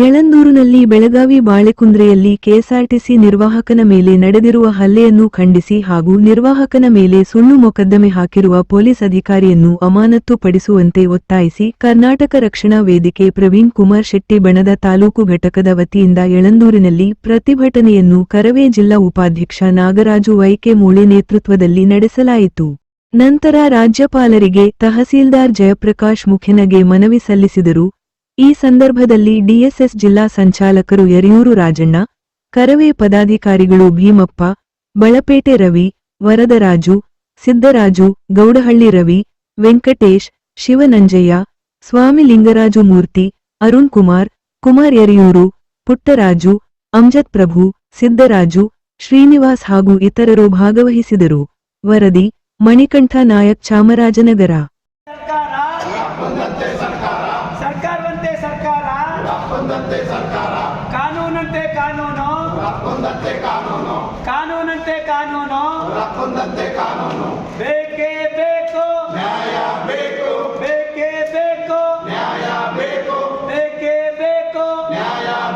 ಯಳಂದೂರಿನಲ್ಲಿ Belagavi ಬಾಳೆಕುಂದ್ರೆಯಲ್ಲಿ KSRTC ನಿರ್ವಾಹಕನ ಮೇಲೆ ನಡೆದಿರುವ ಹಲ್ಲೆಯನ್ನು ಖಂಡಿಸಿ ಹಾಗೂ ನಿರ್ವಾಹಕನ ಮೇಲೆ ಸುಳ್ಳು ಮೊಕದ್ದಮೆ ಹಾಕಿರುವ ಪೊಲೀಸ್ ಅಧಿಕಾರಿಯನ್ನು ಅಮಾನತ್ತು ಪಡಿಸುವಂತೆ ಒತ್ತಾಯಿಸಿ ಕರ್ನಾಟಕ ರಕ್ಷಣಾ ವೇದಿಕೆ ಪ್ರವೀಣ್ ಕುಮಾರ್ ಶೆಟ್ಟಿ ಬಣದ ತಾಲೂಕು ಘಟಕದ ವತಿಯಿಂದ ಯಳಂದೂರಿನಲ್ಲಿ ಪ್ರತಿಭಟನೆಯನ್ನು ಕರವೇ ಜಿಲ್ಲಾ ಉಪಾಧ್ಯಕ್ಷ ನಾಗರಾಜು ವೈಕೆ ಮೂಳೆ ನೇತೃತ್ವದಲ್ಲಿ ನಡೆಸಲಾಯಿತು. ನಂತರ ರಾಜ್ಯಪಾಲರಿಗೆ ತಹಸೀಲ್ದಾರ್ ಜಯಪ್ರಕಾಶ್ ಮುಖೆನಗೆ ಮನವಿ ಸಲ್ಲಿಸಿದರು. ಈ ಸಂದರ್ಭದಲ್ಲಿ ಡಿಎಸ್ಎಸ್ ಜಿಲ್ಲಾ ಸಂಚಾಲಕರು ಯರಿಯೂರು ರಾಜಣ್ಣ, ಕರವೇ ಪದಾಧಿಕಾರಿಗಳು ಭೀಮಪ್ಪ, ಬಳಪೇಟೆ ರವಿ, ವರದರಾಜು, ಸಿದ್ದರಾಜು, ಗೌಡಹಳ್ಳಿ ರವಿ, ವೆಂಕಟೇಶ್, ಶಿವನಂಜಯ್ಯ, ಸ್ವಾಮಿ ಲಿಂಗರಾಜು ಮೂರ್ತಿ, ಅರುಣ್ ಕುಮಾರ್ ಕುಮಾರ್ ಯರಿಯೂರು, ಪುಟ್ಟರಾಜು ಅಮ್ಜದ್ ಪ್ರಭು, ಸಿದ್ದರಾಜು, ಶ್ರೀನಿವಾಸ್ ಹಾಗೂ ಇತರರು ಭಾಗವಹಿಸಿದರು. ವರದಿ, ಮಣಿಕಂಠ ನಾಯಕ್ ಚಾಮರಾಜನಗರ ಸರ್ಕಾರ ಸರ್ಕಾರವಂತೆ ಸರ್ಕಾರ? ಕಾನೂನಂತೆ ಕಾನೂನು? ಕಾನೂನಂತೆ ಕಾನೂನು? ಬೇಕೇ ಬೇಕು. ಬೇಕೇ. ಬೇಕು ಬೇಕೇ.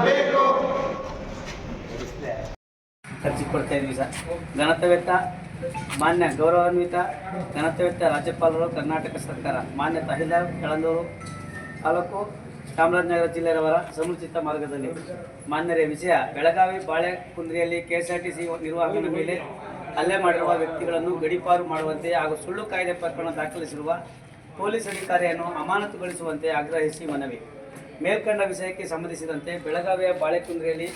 ಬೇಕು. ಖರ್ಚಿಕೊಡ್ತಾ ಇದ್ವಿ ಸರ್. ಘನತವೆತ್ತ ಮಾನ್ಯ ಗೌರವಾನ್ವಿತ ಘನತವೆತ್ತ ರಾಜ್ಯಪಾಲರು ಕರ್ನಾಟಕ ಸರ್ಕಾರ. ಮಾನ್ಯ ತಹಸೀಲ್ದಾರ್ ಕೆಳಂದೂರು ತಾಲೂಕು ಚಾಮರಾಜನಗರ ಜಿಲ್ಲೆಯವರ ಸಮುಚಿತ ಮಾರ್ಗದಲ್ಲಿ ಮಾನ್ಯರೇ ವಿಷಯ ಬೆಳಗಾವಿ ಬಾಳೆಕುಂದ್ರಿಯಲ್ಲಿ ಕೆಎಸ್ಆರ್ಟಿಸಿ ನಿರ್ವಾಹಕನ ಮೇಲೆ ಹಲ್ಲೆ ಮಾಡಿರುವ ವ್ಯಕ್ತಿಗಳನ್ನು ಗಡೀಪಾರು ಮಾಡುವಂತೆ ಹಾಗೂ ಸುಳ್ಳು ಕಾಯ್ದೆ ಪ್ರಕರಣ ದಾಖಲಿಸಿರುವ ಪೊಲೀಸ್ ಅಧಿಕಾರಿಯನ್ನು ಅಮಾನತುಗೊಳಿಸುವಂತೆ ಆಗ್ರಹಿಸಿ ಮನವಿ. ಮೇಲ್ಕಂಡ ವಿಷಯಕ್ಕೆ ಸಂಬಂಧಿಸಿದಂತೆ ಬೆಳಗಾವಿಯ ಬಾಳೆಕುಂದ್ರಿಯಲ್ಲಿ